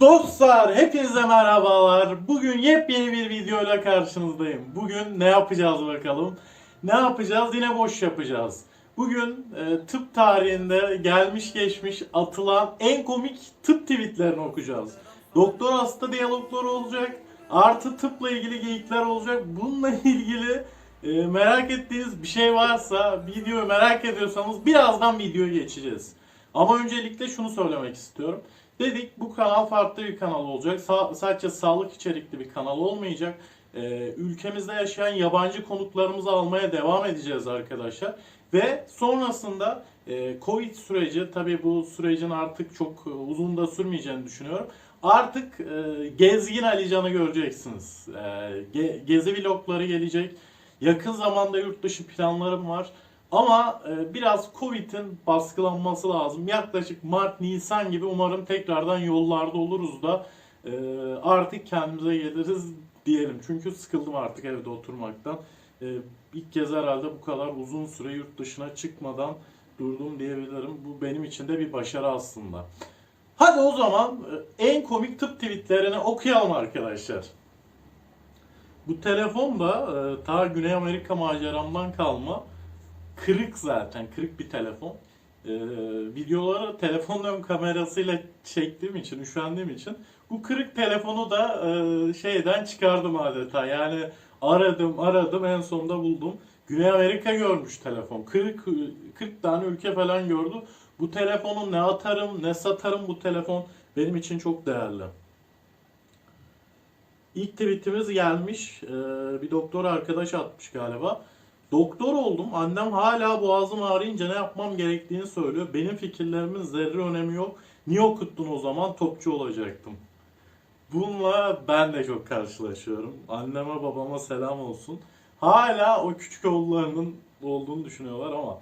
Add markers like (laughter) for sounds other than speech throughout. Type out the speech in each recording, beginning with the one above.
Dostlar hepinize merhabalar. Bugün yepyeni bir videoyla karşınızdayım. Bugün ne yapacağız bakalım? Ne yapacağız? Yine boş yapacağız. Bugün e, tıp tarihinde gelmiş geçmiş atılan en komik tıp tweetlerini okuyacağız. Doktor hasta diyalogları olacak. Artı tıpla ilgili geyikler olacak. Bununla ilgili e, merak ettiğiniz bir şey varsa, videoyu merak ediyorsanız birazdan videoya geçeceğiz. Ama öncelikle şunu söylemek istiyorum. Dedik bu kanal farklı bir kanal olacak. Sa- sadece sağlık içerikli bir kanal olmayacak. Ee, ülkemizde yaşayan yabancı konuklarımızı almaya devam edeceğiz arkadaşlar. Ve sonrasında e, Covid süreci, tabii bu sürecin artık çok e, uzun da sürmeyeceğini düşünüyorum. Artık e, Gezgin Alican'ı göreceksiniz. E, ge- gezi vlogları gelecek. Yakın zamanda yurt dışı planlarım var. Ama e, biraz Covid'in baskılanması lazım. Yaklaşık Mart, Nisan gibi umarım tekrardan yollarda oluruz da e, artık kendimize geliriz diyelim. Çünkü sıkıldım artık evde oturmaktan. E, ilk kez herhalde bu kadar uzun süre yurt dışına çıkmadan durdum diyebilirim. Bu benim için de bir başarı aslında. Hadi o zaman en komik tıp tweetlerini okuyalım arkadaşlar. Bu telefon da ta Güney Amerika maceramdan kalma. Kırık zaten, kırık bir telefon. Ee, videoları telefon ön kamerasıyla çektiğim için, üşendiğim için bu kırık telefonu da e, şeyden çıkardım adeta. Yani aradım, aradım, en sonunda buldum. Güney Amerika görmüş telefon. 40 40 tane ülke falan gördü. Bu telefonu ne atarım, ne satarım bu telefon benim için çok değerli. İlk tweetimiz gelmiş. Ee, bir doktor arkadaş atmış galiba. Doktor oldum. Annem hala boğazım ağrıyınca ne yapmam gerektiğini söylüyor. Benim fikirlerimin zerre önemi yok. Niye okuttun o zaman? Topçu olacaktım. Bununla ben de çok karşılaşıyorum. Anneme babama selam olsun. Hala o küçük oğullarının olduğunu düşünüyorlar ama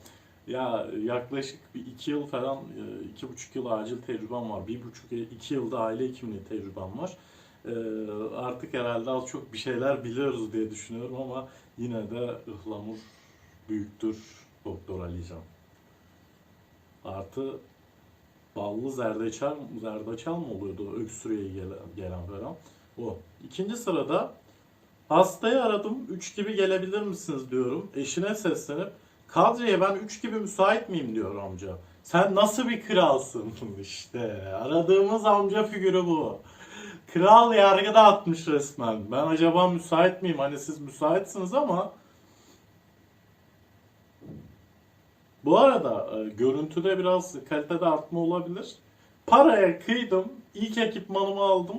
ya yaklaşık bir iki yıl falan, e, iki buçuk yıl acil tecrübem var. Bir buçuk, iki yılda aile hekimliği tecrübem var. E, Artık herhalde az çok bir şeyler biliyoruz diye düşünüyorum ama yine de ıhlamur büyüktür Doktor Alican. Artı ballı zerdeçal, zerdeçal mı oluyordu öksürüğe gelen, gelen falan. O. İkinci sırada hastayı aradım 3 gibi gelebilir misiniz diyorum. Eşine seslenip Kadriye ben 3 gibi müsait miyim diyor amca. Sen nasıl bir kralsın (laughs) işte. Aradığımız amca figürü bu. Kral yargı dağıtmış resmen. Ben acaba müsait miyim? Hani siz müsaitsiniz ama bu arada e, görüntüde biraz kalitede artma olabilir. Paraya kıydım. İlk ekipmanımı aldım.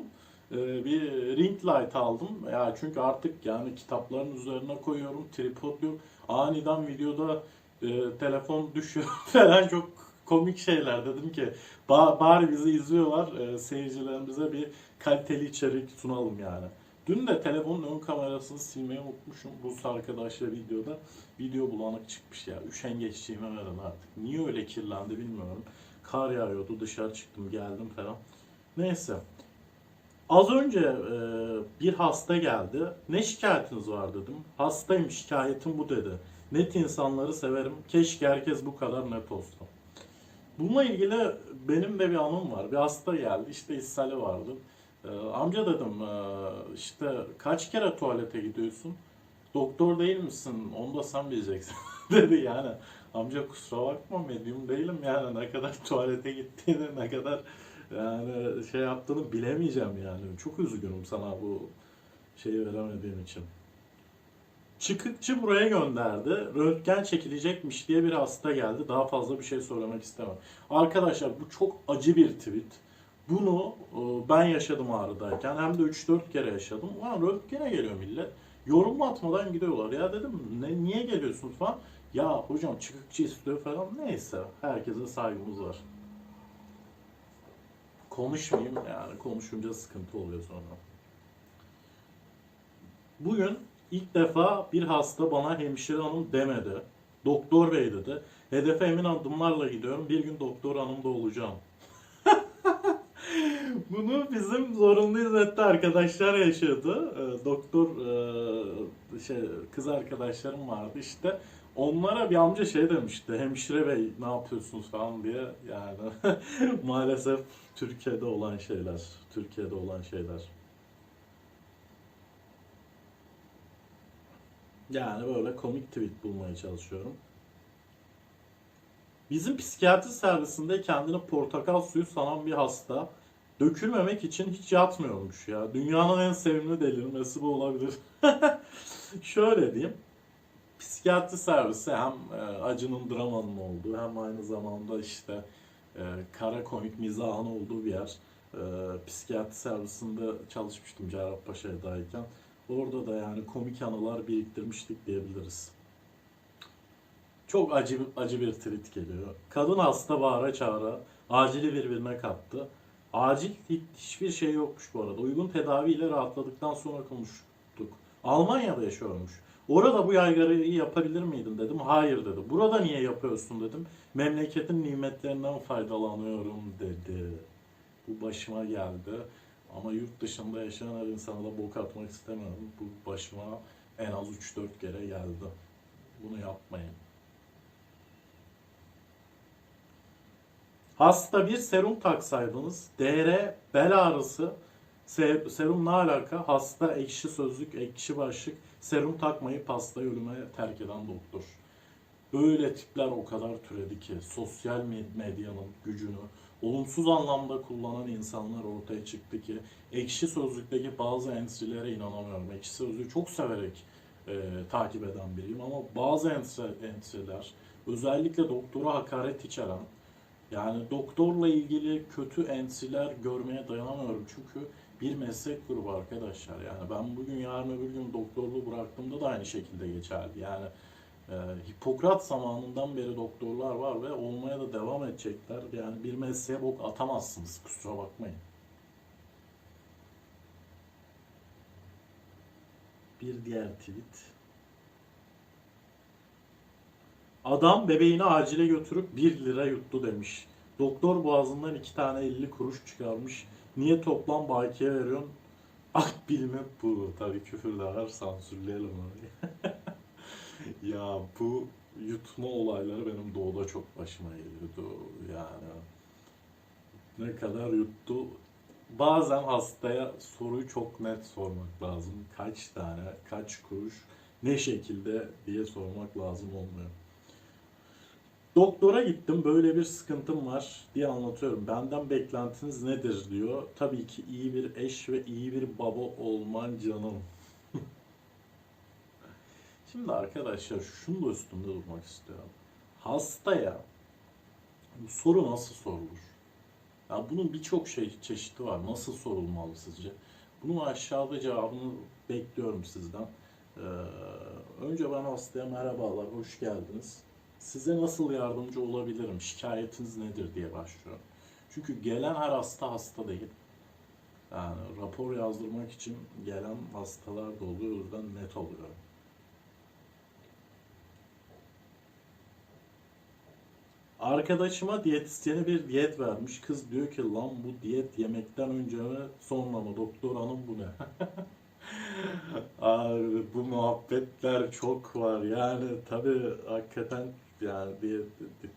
E, Bir ring light aldım. Ya çünkü artık yani kitapların üzerine koyuyorum. Tripod yok. Aniden videoda e, telefon düşüyor (laughs) falan çok komik şeyler. Dedim ki ba- bari bizi izliyorlar. E, seyircilerimize bir kaliteli içerik sunalım yani. Dün de telefonun ön kamerasını silmeyi unutmuşum. Rus arkadaşla videoda. Video bulanık çıkmış ya. Üşengeçliğime verin artık. Niye öyle kirlendi bilmiyorum. Kar yağıyordu dışarı çıktım geldim falan. Neyse. Az önce e, bir hasta geldi. Ne şikayetiniz var dedim. Hastayım şikayetim bu dedi. Net insanları severim. Keşke herkes bu kadar net olsa. Bununla ilgili benim de bir anım var. Bir hasta geldi. işte ishali vardı. Ee, amca dedim "ee, işte kaç kere tuvalete gidiyorsun? Doktor değil misin? Onu da sen bileceksin (laughs) dedi yani. Amca kusura bakma medyum değilim yani ne kadar tuvalete gittiğini ne kadar yani şey yaptığını bilemeyeceğim yani. Çok üzgünüm sana bu şeyi veremediğim için. Çıkıkçı buraya gönderdi. Röntgen çekilecekmiş diye bir hasta geldi. Daha fazla bir şey söylemek istemem. Arkadaşlar bu çok acı bir tweet. Bunu e, ben yaşadım ağrıdayken hem de 3-4 kere yaşadım. Ulan röntgene geliyor millet. Yorum atmadan gidiyorlar. Ya dedim ne, niye geliyorsun falan. Ya hocam çıkıkçı istiyor falan. Neyse herkese saygımız var. Konuşmayayım yani konuşunca sıkıntı oluyor sonra. Bugün ilk defa bir hasta bana hemşire hanım demedi. Doktor bey dedi. Hedefe emin adımlarla gidiyorum. Bir gün doktor hanım da olacağım. (laughs) Bunu bizim zorunlu hizmette arkadaşlar yaşadı. Ee, doktor e, şey kız arkadaşlarım vardı işte. Onlara bir amca şey demişti. Hemşire bey ne yapıyorsunuz falan diye. Yani (laughs) maalesef Türkiye'de olan şeyler. Türkiye'de olan şeyler. Yani böyle komik tweet bulmaya çalışıyorum. Bizim psikiyatri servisinde kendini portakal suyu sanan bir hasta dökülmemek için hiç yatmıyormuş ya. Dünyanın en sevimli delirmesi bu olabilir. (laughs) Şöyle diyeyim. Psikiyatri servisi hem e, acının dramanın olduğu hem aynı zamanda işte e, kara komik mizahın olduğu bir yer. E, psikiyatri servisinde çalışmıştım Cerrahpaşa'dayken. Orada da yani komik anılar biriktirmiştik diyebiliriz. Çok acı acı bir tweet geliyor. Kadın hasta bağıra çağıra acili birbirine kattı. Acil hiç- hiçbir şey yokmuş bu arada. Uygun tedaviyle rahatladıktan sonra konuştuk. Almanya'da yaşıyormuş. Orada bu yaygarayı yapabilir miydin dedim. Hayır dedi. Burada niye yapıyorsun dedim. Memleketin nimetlerinden faydalanıyorum dedi. Bu başıma geldi. Ama yurt dışında yaşayan her insana bok atmak istemiyorum. Bu başıma en az 3-4 kere geldi. Bunu yapmayın. Hasta bir serum taksaydınız, DR bel ağrısı, se- serum ne alaka? Hasta ekşi sözlük, ekşi başlık, serum takmayıp hastayı ölüme terk eden doktor. Böyle tipler o kadar türedi ki sosyal med- medyanın gücünü olumsuz anlamda kullanan insanlar ortaya çıktı ki ekşi sözlükteki bazı entrilere inanamıyorum. Ekşi sözlüğü çok severek e, takip eden biriyim ama bazı entri- entriler özellikle doktora hakaret içeren yani doktorla ilgili kötü ensiler görmeye dayanamıyorum çünkü bir meslek grubu arkadaşlar. Yani ben bugün yarın öbür gün doktorluğu bıraktığımda da aynı şekilde geçerli. Yani e, Hipokrat zamanından beri doktorlar var ve olmaya da devam edecekler. Yani bir mesleğe bok atamazsınız kusura bakmayın. Bir diğer tweet. Adam bebeğini acile götürüp 1 lira yuttu demiş. Doktor boğazından 2 tane 50 kuruş çıkarmış. Niye toplam bakiye veriyorsun? Ah bilmem bu. Tabii küfür de var sansürleyelim onu. (laughs) (laughs) ya bu yutma olayları benim doğuda çok başıma geliyordu. Yani ne kadar yuttu. Bazen hastaya soruyu çok net sormak lazım. Kaç tane, kaç kuruş, ne şekilde diye sormak lazım olmuyor. Doktora gittim böyle bir sıkıntım var diye anlatıyorum. Benden beklentiniz nedir diyor. Tabii ki iyi bir eş ve iyi bir baba olman canım. Şimdi arkadaşlar şunu da üstünde durmak istiyorum. Hastaya bu soru nasıl sorulur? Ya bunun birçok şey çeşidi var. Nasıl sorulmalı sizce? Bunun aşağıda cevabını bekliyorum sizden. Ee, önce ben hastaya merhabalar, hoş geldiniz. Size nasıl yardımcı olabilirim? Şikayetiniz nedir diye başlıyorum. Çünkü gelen her hasta hasta değil. Yani rapor yazdırmak için gelen hastalar da oluyor. O yüzden net oluyorum. Arkadaşıma diyetisyene bir diyet vermiş. Kız diyor ki lan bu diyet yemekten önce mi sonra mı? Doktor hanım bu ne? (laughs) Abi bu muhabbetler çok var. Yani tabii hakikaten yani diyet,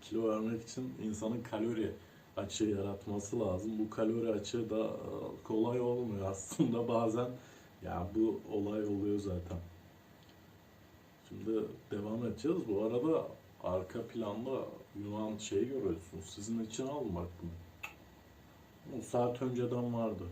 kilo vermek için insanın kalori açığı yaratması lazım. Bu kalori açığı da e, kolay olmuyor aslında (laughs) bazen. Ya bu olay oluyor zaten. Şimdi devam edeceğiz. Bu arada arka planda Yunan şeyi görüyorsunuz. Sizin için bak bunu. O saat önceden vardı.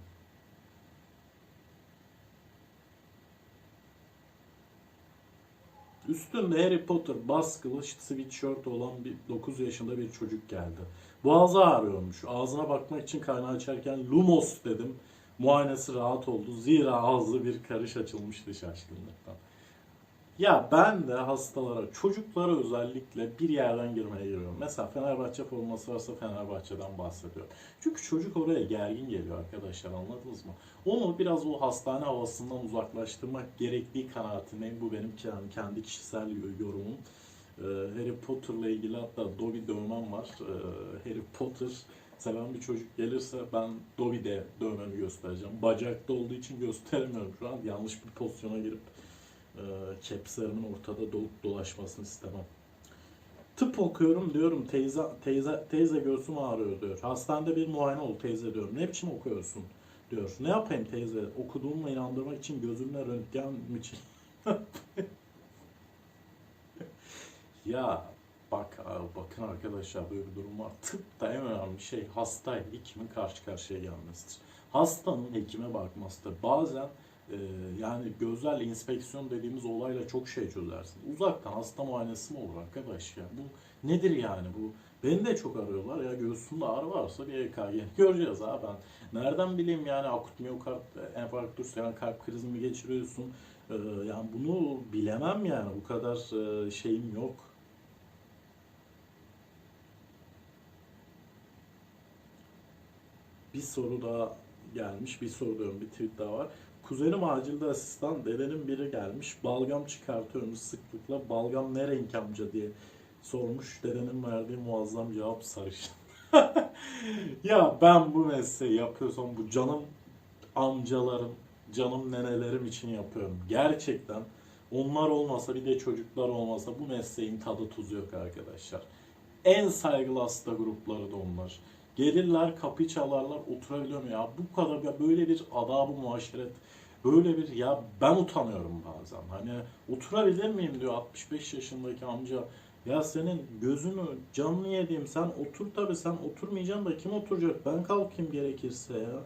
Üstünde Harry Potter baskılı sweatshirt olan bir 9 yaşında bir çocuk geldi. Boğazı ağrıyormuş. Ağzına bakmak için kaynağı açarken Lumos dedim. Muayenesi rahat oldu. Zira ağzı bir karış açılmıştı şaşkınlıktan. Ya ben de hastalara, çocuklara özellikle bir yerden girmeye giriyorum. Mesela Fenerbahçe forması varsa Fenerbahçe'den bahsediyorum. Çünkü çocuk oraya gergin geliyor arkadaşlar anladınız mı? Onu biraz o hastane havasından uzaklaştırmak gerektiği kanaatindeyim. Bu benim kendi, kişisel yorumum. Ee, Harry Potter'la ilgili hatta Dobby dövmem var. Ee, Harry Potter seven bir çocuk gelirse ben Dobby'de dövmemi göstereceğim. Bacakta olduğu için gösteremiyorum şu an. Yanlış bir pozisyona girip e, kepslerimin ortada dolup dolaşmasını istemem. Tıp okuyorum diyorum teyze teyze teyze göğsüm ağrıyor diyor. Hastanede bir muayene ol teyze diyorum. Ne biçim okuyorsun diyor. Ne yapayım teyze? Okuduğumla inandırmak için gözümle röntgen mi çek- (laughs) Ya bak bakın arkadaşlar böyle bir durum var. Tıpta en önemli şey hastayla hekimin karşı karşıya gelmesidir. Hastanın hekime bakmasıdır. Bazen e, yani gözlerle inspeksiyon dediğimiz olayla çok şey çözersin. Uzaktan hasta muayenesi mi olur arkadaş ya? Bu nedir yani bu? Beni de çok arıyorlar ya göğsümde ağrı varsa bir EKG (laughs) göreceğiz ha ben. Nereden bileyim yani akut miyokard enfarktüs yani kalp krizi mi geçiriyorsun? Ee, yani bunu bilemem yani bu kadar e, şeyim yok. Bir soru daha gelmiş. Bir soru diyorum. Bir tweet daha var. Kuzenim acilde asistan. Dedenin biri gelmiş. Balgam çıkartıyormuş sıklıkla. Balgam ne renk amca diye sormuş. Dedenin verdiği muazzam cevap sarışın. (laughs) ya ben bu mesleği yapıyorsam bu canım amcalarım, canım nenelerim için yapıyorum. Gerçekten onlar olmasa bir de çocuklar olmasa bu mesleğin tadı tuzu yok arkadaşlar. En saygılı hasta grupları da onlar. Gelirler kapıyı çalarlar oturabiliyor mu ya bu kadar böyle bir adabı muaşeret böyle bir ya ben utanıyorum bazen. Hani oturabilir miyim diyor 65 yaşındaki amca. Ya senin gözünü canını yediğim sen otur tabi sen oturmayacaksın da kim oturacak? Ben kalkayım gerekirse ya.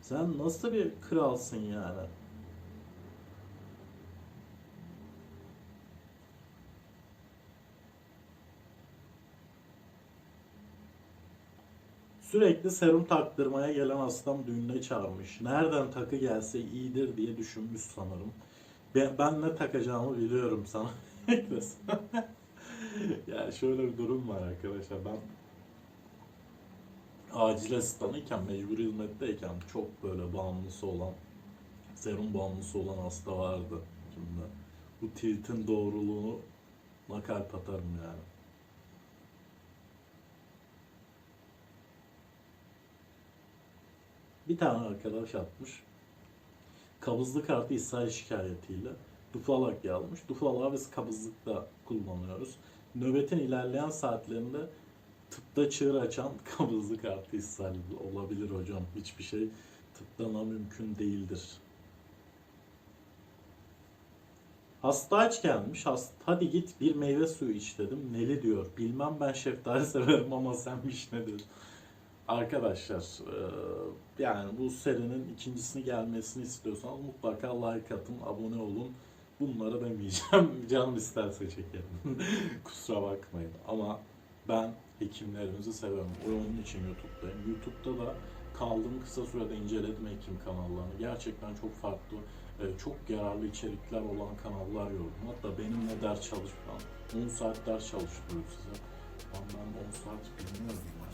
Sen nasıl bir kralsın yani Sürekli serum taktırmaya gelen hastam düğününe çağırmış. Nereden takı gelse iyidir diye düşünmüş sanırım. Ben, ben ne takacağımı biliyorum sana. (laughs) ya şöyle bir durum var arkadaşlar. Ben acil asistanıyken, mecbur hizmetteyken çok böyle bağımlısı olan, serum bağımlısı olan hasta vardı. Şimdi bu tweet'in doğruluğunu kalp atarım yani. Bir tane arkadaş atmış. Kabızlık artı ishal şikayetiyle dufalak yazmış. Dufalağı biz kabızlıkta kullanıyoruz. Nöbetin ilerleyen saatlerinde tıpta çığır açan (laughs) kabızlık artı ishal olabilir hocam. Hiçbir şey tıptan mümkün değildir. Hasta aç gelmiş. Hasta, hadi git bir meyve suyu iç dedim. Neli diyor. Bilmem ben şeftali (laughs) severim ama sen vişne diyorsun. Arkadaşlar e, yani bu serinin ikincisini gelmesini istiyorsanız mutlaka like atın, abone olun. Bunları demeyeceğim. (laughs) Canım isterse çekerim. (laughs) Kusura bakmayın. Ama ben hekimlerimizi seviyorum. Onun için YouTube'dayım. YouTube'da da kaldığım kısa sürede inceledim hekim kanallarını. Gerçekten çok farklı, e, çok yararlı içerikler olan kanallar gördüm. Hatta benimle ders çalışmadan 10 saat ders çalıştırıyor size. Ben 10 saat bilmiyorum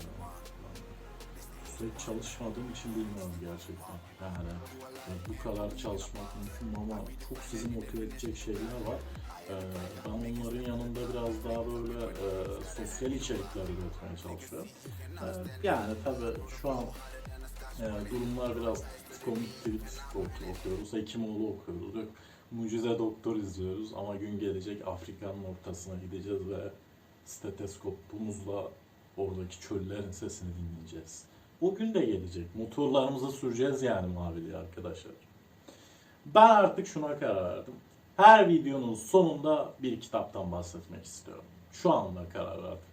yani. Hiç çalışmadığım için bilmiyorum gerçekten. Yani e, bu kadar çalışmak mümkün mü ama çok sizi motive edecek şeyler var. Ee, ben onların yanında biraz daha böyle e, sosyal içerikler üretmeye çalışıyorum. Ee, yani tabii şu an e, durumlar biraz komik tweet oku- okuyoruz, Hekimoğlu okuyoruz, yok Mucize Doktor izliyoruz ama gün gelecek Afrika'nın ortasına gideceğiz ve steteskopumuzla oradaki çöllerin sesini dinleyeceğiz. O gün de gelecek. Motorlarımızı süreceğiz yani maviliği arkadaşlar. Ben artık şuna karar verdim. Her videonun sonunda bir kitaptan bahsetmek istiyorum. Şu anda karar verdim.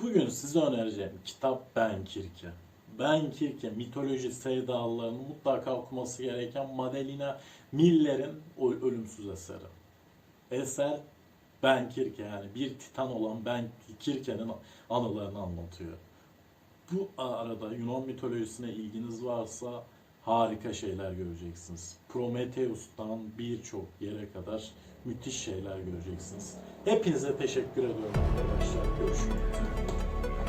Bugün size önereceğim kitap Ben Kirke. Ben Kirke mitoloji sevdalılarının mutlaka okuması gereken Madelina Miller'in o ölümsüz eseri. Eser Ben Kirke yani bir titan olan Ben Kirke'nin anılarını anlatıyor. Bu arada Yunan mitolojisine ilginiz varsa harika şeyler göreceksiniz. Prometheus'tan birçok yere kadar müthiş şeyler göreceksiniz. Hepinize teşekkür ediyorum arkadaşlar. Görüşmek üzere.